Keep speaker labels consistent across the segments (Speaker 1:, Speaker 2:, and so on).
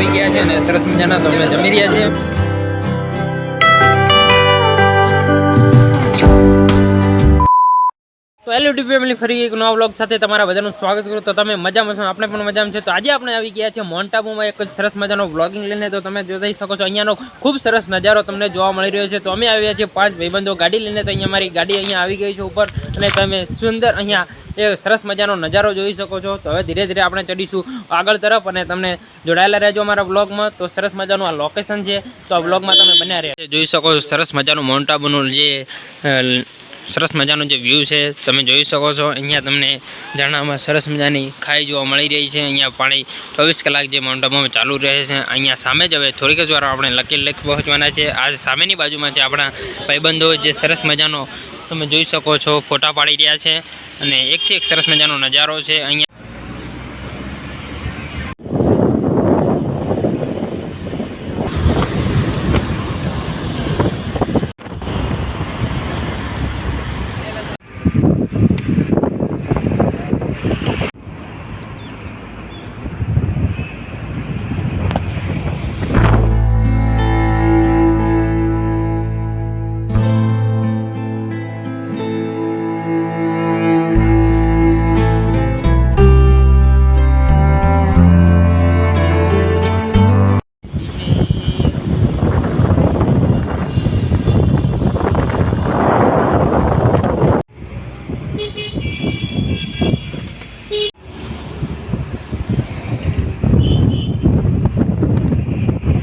Speaker 1: આવી ગયા છે અને સરસ મજાના તો જમી રહ્યા છીએ. તો ફેમિલી, ફરી એક નવા બ્લોગ સાથે તમારા બધાનું સ્વાગત કરું. તો તમે મજામાં છો? આપણે પણ મજામાં છે તો આજે આપણે આવી ગયા છે મોન્ટાબુમાં એક સરસ મજાનો વ્લોગિંગ લઈને. તો તમે જોઈ શકો છો, અહીંયાનો ખૂબ સરસ નજારો તમને જોવા મળી રહ્યો છે. તો અમે આવ્યા છીએ પાંચ ભાઈબંધો ગાડી લઈને. તો અહીંયા મારી ગાડી અહીંયા આવી ગઈ છે ઉપર. અને તમે સુંદર અહીંયા એ સરસ મજાનો નજારો જોઈ શકો છો. તો હવે ધીરે ધીરે આપણે ચડીશું આગળ તરફ અને તમને જોડાયેલા રહેજો અમારા બ્લોગમાં તો સરસ મજાનું આ લોકેશન છે. તો આ બ્લોગમાં તમે બન્યા રહ્યા જોઈ શકો છો, સરસ મજાનું મોન્ટાબુનું જે સરસ મજાનો જે વ્યૂ છે, તમે જોઈ શકો છો. અહીંયા તમને ઝરણામાં સરસ મજાની ખાઈ જોવા મળી રહી છે. અહીંયા પાણી ચોવીસ કલાક જે માઉન્ટ ચાલુ રહે છે. અહીંયા સામે જ હવે થોડીક જ વાર આપણે લકી લેક પહોંચવાના છે. આ સામેની બાજુમાં છે આપણા ભાઈબંધો જે સરસ મજાનો તમે જોઈ શકો છો, ફોટા પાડી રહ્યા છે. અને એકથી એક સરસ મજાનો નજારો છે. અહીંયા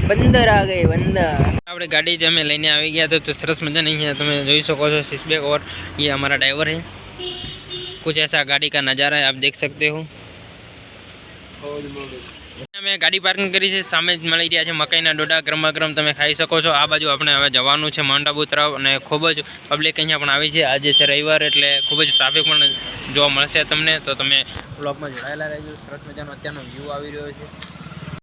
Speaker 1: બંદર આ ગઈ બંદર આપણે ગાડી જે અમે લઈને આવી ગયા તો તો સરસ મજાની અહીંયા તમે જોઈ શકો છો સીસબેક और ये हमारा ड्राइवर है कुछ ऐसा गाड़ी का नज़ारा है आप देख सकते हो અમે ગાડી પાર્કિંગ કરી છે સામે જ મળી રહ્યા છે મકાઈના ડોડા ગરમા ગરમ તમે ખાઈ શકો છો આ બાજુ આપણે હવે જવાનું છે માઉન્ટ આબુ તરફ અને ખૂબ જ પબ્લિક અહીંયા પણ આવી છે આજે છે રવિવાર એટલે ખૂબ જ ટ્રાફિક પણ જોવા મળશે તમને તો તમે બ્લોગમાં જોડાયેલા રહેજો સરસ મજાનો અત્યારનો વ્યૂ આવી રહ્યો છે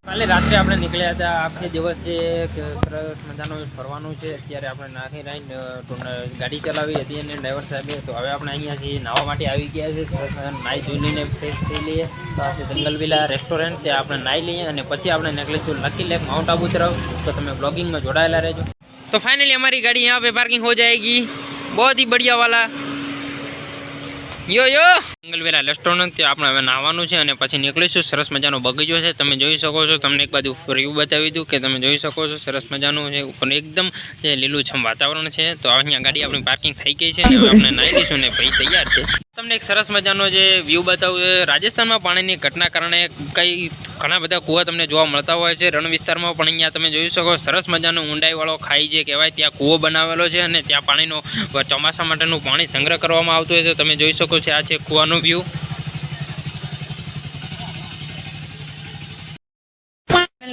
Speaker 1: કાલે રાત્રે આપણે નીકળ્યા હતા આખે દિવસ જે કે સરસ મજાનું ફરવાનું છે અત્યારે આપણે નાખી રહીને ગાડી ચલાવી હતી અને ડ્રાઈવર સાહેબે તો હવે આપણે અહીંયાથી નાહવા માટે આવી ગયા છે સરસ મજાનું નાહી ધોઈ લઈને ફ્રેશ થઈ લઈએ તો આ છે જંગલ વિલા રેસ્ટોરન્ટ ત્યાં આપણે નાહી લઈએ અને પછી આપણે નીકળીશું લકી લેક માઉન્ટ આબુ તરફ તો તમે બ્લોગિંગમાં જોડાયેલા રહેજો તો ફાઇનલી हमारी गाड़ी यहाँ पे पार्किंग हो जाएगी बहुत ही बढ़िया वाला યો યો. જંગલવેલા રેસ્ટોરન્ટ આપણે હવે નાહવાનું છે અને પછી નીકળીશું. સરસ મજાનો બગીચો છે. તમે જોઈ શકો છો. તમને એક બાજુ વ્યૂ બતાવી દઉં કે તમે જોઈ શકો છો. સરસ મજાનું છે. ઉપર એકદમ લીલુંછમ વાતાવરણ છે. તો અહીંયા ગાડી આપણી પાર્કિંગ થઈ ગઈ છે. આપણે નાહી દઈશું ને ભાઈ તૈયાર છે. તમને એક સરસ મજાનો જે વ્યૂ બતાવું રાજસ્થાનમાં પાણીની ઘટના કારણે કઈ ઘણા બધા કૂવા તમને જોવા મળતા હોય છે. રણ વિસ્તારમાં પણ અહીંયા તમે જોઈ શકો સરસ મજાનો ઊંડાઈવાળો ખાઈ જે કહેવાય, ત્યાં કૂવો બનાવેલો છે અને ત્યાં પાણીનો ચોમાસા માટેનું પાણી સંગ્રહ કરવામાં આવતું હોય તો તમે જોઈ શકો છો આ છે કૂવાનો વ્યૂ.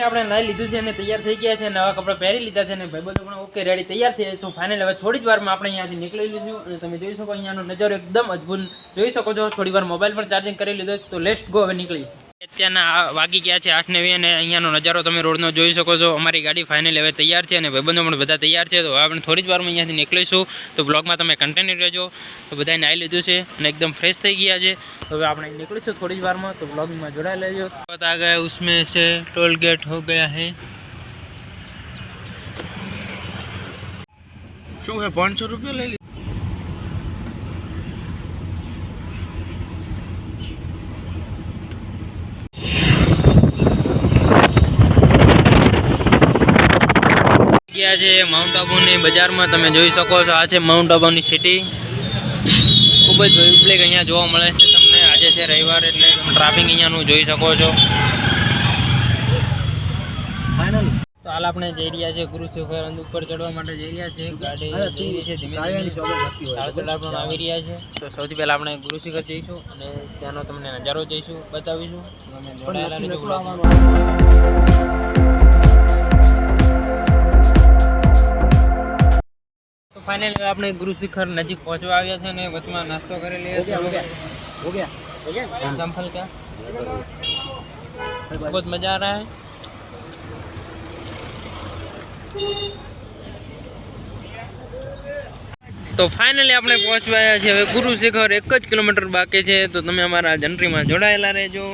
Speaker 1: ફાઇનલી આપણે નાઈ લીધું છે અને તૈયાર થઈ ગયા છે નવા કપડાં પહેરી લીધા છે અને ભાઈબંધો પણ ઓકે રેડી તૈયાર થઈ તો ફાઇનલ હવે થોડી જ વારમાં આપણે અહીંયાથી નીકળી લીધું અને તમે જોઈ શકો અહીંયાનો નજારો એકદમ અદ્ભુત. જોઈ શકો છો થોડી વાર મોબાઈલ પર ચાર્જિંગ કરી લીધો તો લેસ્ટ ગો હવે નીકળી અત્યારના વાગી ગયા છે આઠ નવી અને અહીંયાનો નજારો તમે રોડનો જોઈ શકો છો. અમારી ગાડી ફાઇનલ હવે તૈયાર છે અને ભાઈબંધો પણ બધા તૈયાર છે. તો આપણે થોડી જ વારમાં અહીંયાથી નીકળીશું. તો બ્લોગમાં તમે કન્ટિન્યુ રહેજો. તો બધાએ નાહી લીધું છે અને એકદમ ફ્રેશ થઈ ગયા છે. હવે આપણે નીકળીશું થોડી જ વારમાં. તો બ્લોગમાં જોડાઈ લેજો. બતા ગયા ઉસમે છે. ટોલ ગેટ હો ગયા હે.
Speaker 2: શું હે, પાંચસો રૂપિયા લઈ લીધું?
Speaker 1: ગયા છે માઉન્ટ આબુની બજારમાં. તમે જોઈ શકો છો આ છે માઉન્ટ આબુની સિટી ખૂબ જ પબ્લિક અહીંયા જોવા મળે છે તમને. આજે છે રવિવાર એટલે તમે ટ્રાફિક અહીંયાનું જોઈ શકો છો. તો હાલ આપણે જઈ રહ્યા છે ગુરુ શિખર ઉપર ચડવા માટે જઈ રહ્યા છે ગાડી જઈ રહી છે ધીમે ધીમે. પણ આવી રહ્યા છે. તો સૌથી પહેલા આપણે ગુરુ શિખર જઈશું અને ત્યાંનો તમને નજારો જઈશું બતાવીશું. તમે જોડાયેલા ફાઇનલી આપણે ગુરુશિખર નજીક પહોંચવા આવ્યા છે અને વચમાં નાસ્તો કરી લઈએ છીએ. જમફલ ક્યાં બહુ મજા આ રહા હૈ તો ફાઇનલી આપણે પહોંચવાયા છીએ. હવે ગુરુ શિખર એક જ કિલોમીટર બાકી છે. તો તમે અમારા જન્ટ્રીમાં જોડાયેલા રહેજો.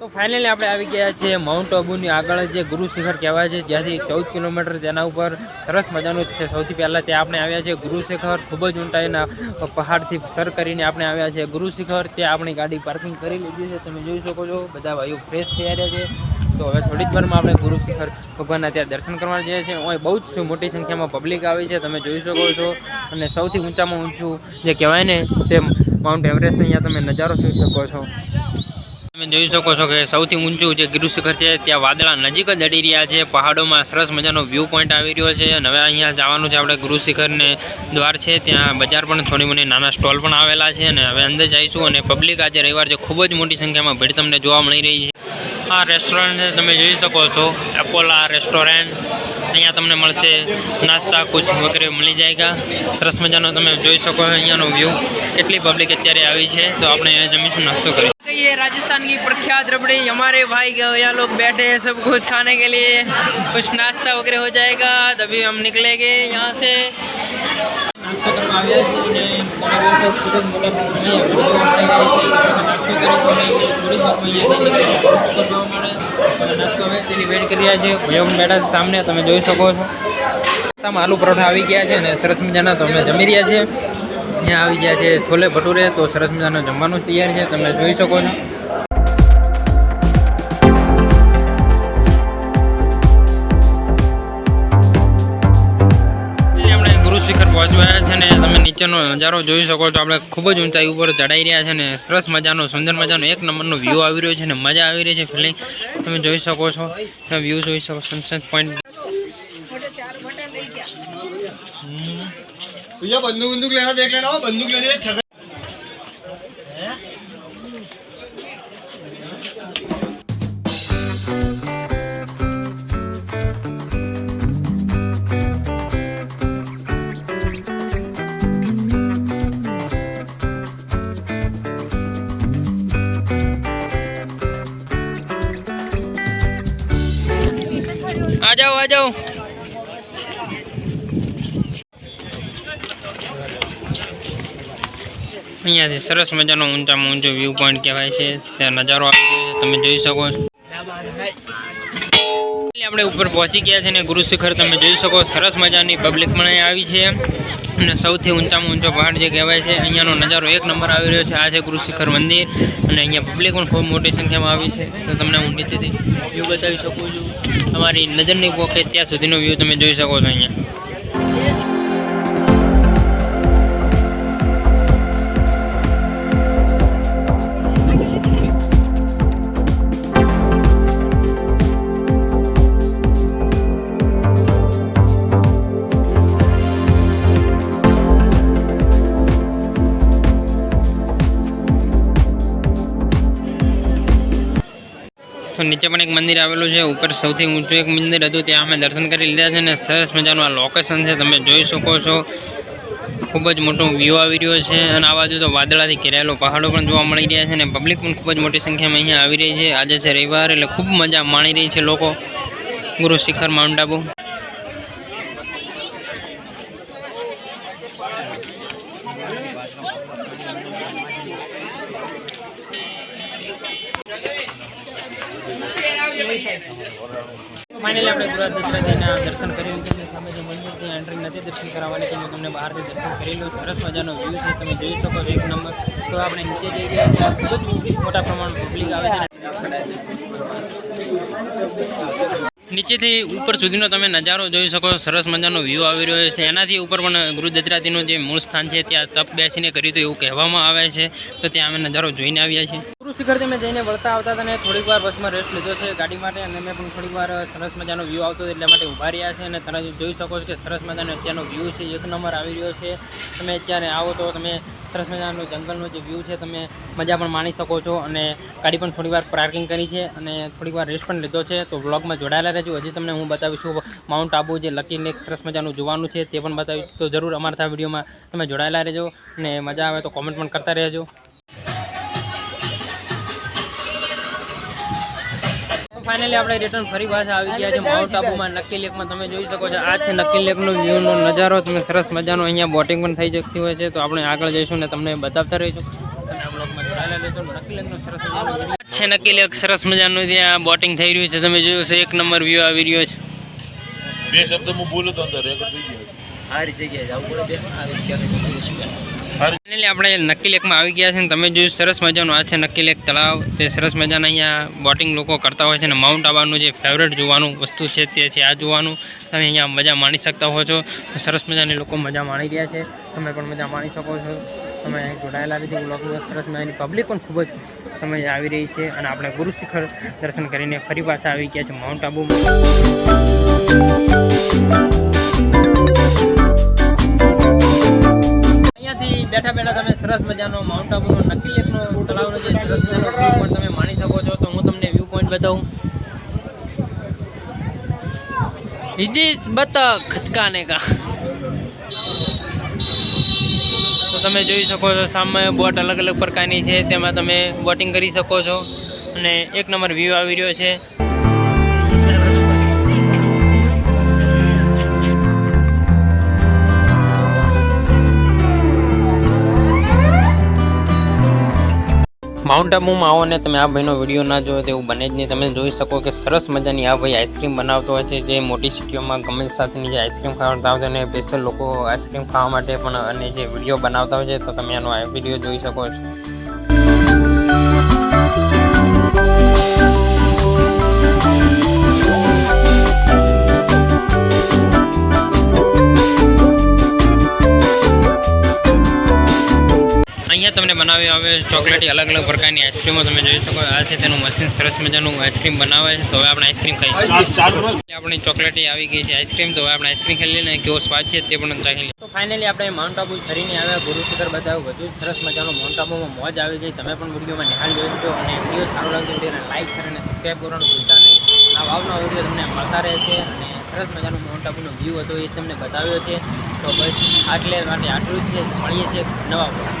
Speaker 1: તો ફાઇનલી આપણે આવી ગયા છીએ માઉન્ટ આબુની આગળ, જે ગુરુ શિખર કહેવાય છે, જ્યાંથી ચૌદ કિલોમીટર તેના ઉપર સરસ મજાનું છે. સૌથી પહેલાં ત્યાં આપણે આવ્યા છીએ ગુરુ શિખર, ખૂબ જ ઊંટાઈના પહાડથી સર કરીને આપણે આવ્યા છીએ ગુરુ શિખર. ત્યાં આપણી ગાડી પાર્કિંગ કરી લીધી છે. તમે જોઈ શકો છો, બધા ભાઈઓ ફ્રેશ થઈ રહ્યા છે. તો હવે થોડી જ વારમાં આપણે ગુરુ શિખર ભગવાનના ત્યાં દર્શન કરવા જઈએ છીએ. અહીં બહુ જ મોટી સંખ્યામાં પબ્લિક આવી છે, તમે જોઈ શકો છો. અને સૌથી ઊંચામાં ઊંચું જે કહેવાય ને, તે માઉન્ટ એવરેસ્ટ અહીંયા તમે નજારો જોઈ શકો છો. જોઈ શકો છો કે સૌથી ઊંચું જે ગિરુ શિખર છે, ત્યાં વાદળા નજીક જ અડી રહ્યા છે. પહાડોમાં સરસ મજાનો વ્યૂ પોઈન્ટ આવી રહ્યો છે અને હવે અહીંયા જવાનું છે આપણે ગુરુ શિખરને દ્વાર છે. ત્યાં બજાર પણ થોડી મોટી નાના સ્ટોલ પણ આવેલા છે અને હવે અંદર જઈશું અને પબ્લિક આજે રવિવાર છે ખૂબ જ મોટી સંખ્યામાં ભીડ તમને જોવા મળી રહી છે. આ રેસ્ટોરન્ટ તમે જોઈ શકો છો. એપોલા રેસ્ટોરન્ટ અહીંયા તમને મળશે નાસ્તા, કુછ વગેરે મળી જાયગા. સરસ મજાનો તમે જોઈ શકો અહીંયાનો વ્યૂ કેટલી પબ્લિક અત્યારે આવી છે. તો આપણે જમીશું, નાસ્તો કરીશું.
Speaker 3: ये राजस्थान की प्रख्यात रबड़ी हमारे भाई के यहाँ लोग बैठे हैं सब कुछ खाने के लिए कुछ नाश्ता वगैरह हो जाएगा तभी हम निकलेंगे यहाँ से
Speaker 1: નાસ્તો કરવા આવ્યા છીએ અને તમે જોઈ શકો ખૂબ જ મોટા પ્રમાણમાં અહીંયા વિડીયો આપણે રહ્યા છીએ કે તમે નાસ્તો કરીશું અને થોડી વારમાં અહીંયા નાસ્તો હવે તેની વેટ કરી રહ્યા છે ભાઈઓ પણ બેઠા છે સામે તમે જોઈ શકો છો નાસ્તામાં આલુ પરોઠા આવી ગયા છે અને સરસ મજાના તો અમે જમી રહ્યા છીએ અહીંયા આવી ગયા છે છોલે ભટુરે તો સરસ મજાનું જમવાનું તૈયાર છે તમે જોઈ શકો છો. આપણે ગુરુ શિખર પહોંચવાયા છે ને તમે નીચેનો નજારો જોઈ શકો છો. આપણે ખૂબ જ ઊંચાઈ ઉપર ચડાઈ રહ્યા છે ને સરસ મજાનો સુંદર મજાનો એક નંબરનો વ્યૂ આવી રહ્યો છે ને મજા આવી રહી છે ફિલિંગ તમે જોઈ શકો છો વ્યૂ જોઈ શકો સનસેટ પોઈન્ટ
Speaker 2: भैया बंदूक बंदूक लेना देख लेना बंदूक लेने
Speaker 1: आ जाओ आ जाओ અહીંયાથી સરસ મજાનો ઊંચામાં ઊંચો વ્યૂ પોઈન્ટ કહેવાય છે. ત્યાં નજારો આવી ગયો તમે જોઈ શકો છો. આપણે ઉપર પહોંચી ગયા છે ને ગુરુ શિખર તમે જોઈ શકો, સરસ મજાની પબ્લિક પણ આવી છે. અને સૌથી ઊંચામાં ઊંચો પહાડ જે કહેવાય છે, અહીંયાનો નજારો એક નંબર આવી રહ્યો છે, આ છે ગુરુશિખર મંદિર. અને અહીંયા પબ્લિક પણ ખૂબ મોટી સંખ્યામાં આવી છે. તો તમને હું નીચેથી વ્યૂ બતાવી શકું છું. તમારી નજરની પોકે ત્યાં સુધીનો વ્યૂ તમે જોઈ શકો છો અહીંયા. એક મંદિર આવેલું છે, ઉપર સૌથી ઊંચું એક મંદિર હતું, ત્યાં અમે દર્શન કરી લીધા છે અને સરસ મજાનું આ લોકેશન છે, તમે જોઈ શકો છો. ખૂબ જ મોટો વ્યૂ આવી રહ્યો છે અને આ બાજુ તો વાદળાથી ઘેરાયેલો પહાડો પણ જોવા મળી રહ્યા છે અને પબ્લિક પણ ખૂબ જ મોટી સંખ્યામાં અહીંયા આવી રહી છે. આજે છે રવિવાર એટલે ખૂબ મજા માણી રહી છે લોકો. ગુરુ શિખર માઉન્ટ આબુ. ફાઇનલી આપણે ગુજરાત દશરાજીના દર્શન કર્યું છે સામે જે મંદિર ત્યાં એન્ટ્રી નથી દર્શન કરાવવાની, તો તમને બહારથી દર્શન કરી લઉં સરસ મજાનો વ્યૂ છે, તમે જોઈ શકો છો એક નંબર. તો આપણે નીચે જઈ ગયા ત્યાં ખૂબ જ મોટા પ્રમાણમાં પબ્લિક આવે છે. નીચેથી ઉપર સુધીનો તમે નજારો જોઈ શકો, સરસ મજાનો વ્યૂ આવી રહ્યો છે. એનાથી ઉપર પણ ગુરુ દત્રાતીનું જે મૂળ સ્થાન છે, ત્યાં તપ બેસીને કર્યું હતું એવું કહેવામાં આવે છે. તો ત્યાં અમે નજારો જોઈને આવ્યા છીએ. ગુરુ શિખર મેં જઈને વળતા આવતા હતા ને થોડીક વાર બસમાં રેસ્ટ લીધો છે ગાડી માટે અને મેં પણ થોડીક વાર સરસ મજાનો વ્યૂ આવતો હતો એટલા માટે ઊભા રહ્યા છે અને તમે જોઈ શકો છો કે સરસ મજાનો અત્યારનો વ્યૂ છે, એક નંબર આવી રહ્યો છે. તમે અત્યારે આવો તો તમે સરસ મજાનો જંગલનો જે વ્યૂ છે તમે મજા પણ માણી શકો છો અને ગાડી પણ થોડી વાર પાર્કિંગ કરી છે અને થોડીક વાર રેસ્ટ પણ લીધો છે. તો વ્લોગમાં જોડાયેલા રહેજો. હજી તમને હું બતાવીશું માઉન્ટ આબુ જે લકી લેક સરસ મજાનું જોવાનું છે તે પણ બતાવીશ. તો જરૂર અમારા વિડીયોમાં તમે જોડાયેલા રહેજો અને મજા આવે તો કોમેન્ટ પણ કરતા રહેજો. ફાઇનલી આપણે રિટર્ન ફરી પાછા આવી ગયા છે માઉન્ટ આબુમાં નક્કી લેકમાં તમે જોઈ શકો છો. આ છે નક્કી લેકનો વ્યૂનો નજારો તમે સરસ મજાનો અહીંયા બોટિંગ પણ થઈ જતી હોય છે. તો આપણે આગળ જઈશું ને તમને બતાવતા રહીશું. અને આ બ્લોગમાં જોડાયેલા રહેજો. નક્કી લેકનો સરસ મજાનો છે નક્કી લેક સરસ મજાનું ત્યાં બોટિંગ થઈ રહ્યું છે. તમે જોયું છે એક નંબર વ્યૂ આવી રહ્યો છે.
Speaker 4: બે શબ્દ હું બોલું તો અંદર રેકોર્ડ થઈ ગયો
Speaker 2: સારી જગ્યાએ જવું પડે. બેન આવી છે.
Speaker 1: આપણે નક્કી લેકમાં આવી ગયા છે ને તમે જોયું સરસ મજાનું આ છે નક્કી લેક તળાવ. તે સરસ મજાના અહીંયા બોટિંગ લોકો કરતા હોય છે અને માઉન્ટ આબાનું જે ફેવરેટ જોવાનું વસ્તુ છે તે છે આ જોવાનું. તમે અહીંયા મજા માણી શકતા હો છો. સરસ મજાની લોકો મજા માણી રહ્યા છે. તમે પણ મજા માણી શકો છો. તમે જોડાયેલા રીતે સરસ મજાની પબ્લિક પણ ખૂબ જ સમય આવી રહી છે અને આપણે ગુરુ શિખર દર્શન કરીને ફરી પાછા આવી ગયા છે માઉન્ટ આબુમાં. બેઠા બેઠા તમે સરસ મજાનો માઉન્ટ આબુનો નક્કી લેકનો તળાવનો જે સરસ મજાનો વ્યૂ પોઈન્ટ તમે માણી શકો છો. તો હું તમને વ્યૂ પોઈન્ટ બતાવું. ઇઝ બતક ખચકાને કા? તો તમે જોઈ શકો છો, સામે બોટ અલગ અલગ પ્રકારની છે. તેમાં તમે બોટિંગ કરી શકો છો. અને એક નંબર વ્યૂ આવી રહ્યો છે. માઉન્ટ આબુમાં આવો ને તમે આ ભાઈનો વીડિયો ના જોયો તેવું બને જ નહીં. તમે જોઈ શકો કે સરસ મજાની આ ભાઈ આઈસ્ક્રીમ બનાવતો હોય છે, જે મોટી સિટીઓમાં ગમે સાથેની જે આઈસ્ક્રીમ ખાવાતા હોય છે અને સ્પેશિયલ લોકો આઈસ્ક્રીમ ખાવા માટે પણ અને જે વીડિયો બનાવતા હોય છે, તો તમે આનો આ વીડિયો જોઈ શકો છો. તમને બનાવી આવે ચોકલેટી અલગ અલગ પ્રકારની આઈસ્ક્રીમો તમે જોઈ શકો. આ છે તેનું મશીન. સરસ મજાનું આઈસ્ક્રીમ બનાવે છે. તો હવે આપણે આઈસ્ક્રીમ ખાઈશું આપણી ચોકલેટી આવી ગઈ છે આઈસ્ક્રીમ. તો હવે આપણે આઈસ્ક્રીમ ખાઈ લઈને કેવો સ્વાદ છે તે પણ ચાખી લઈએ. તો ફાઇનલી આપણે માઉન્ટ આબુ ફરીને આવ્યા ગુરુ શિખર બતાવ્યું બધું સરસ મજાનું માઉન્ટ આબુમાં મોજ આવી ગઈ. તમે પણ વિડીયોમાં નિહાળ શકો અને વીડિયો સારો લાગતો તેને લાઈક કરે અને સબસ્ક્રાઈબ કરવાનું ભૂલતા નહીં. આ વાવનો વીડિયો તમને મળતા રહે છે અને સરસ મજાનું માઉન્ટ આબુનો વ્યૂ હતો એ તમને બતાવ્યો છે. તો બસ આટલે માટે આટલું જ છે. મળીએ છીએ નવા.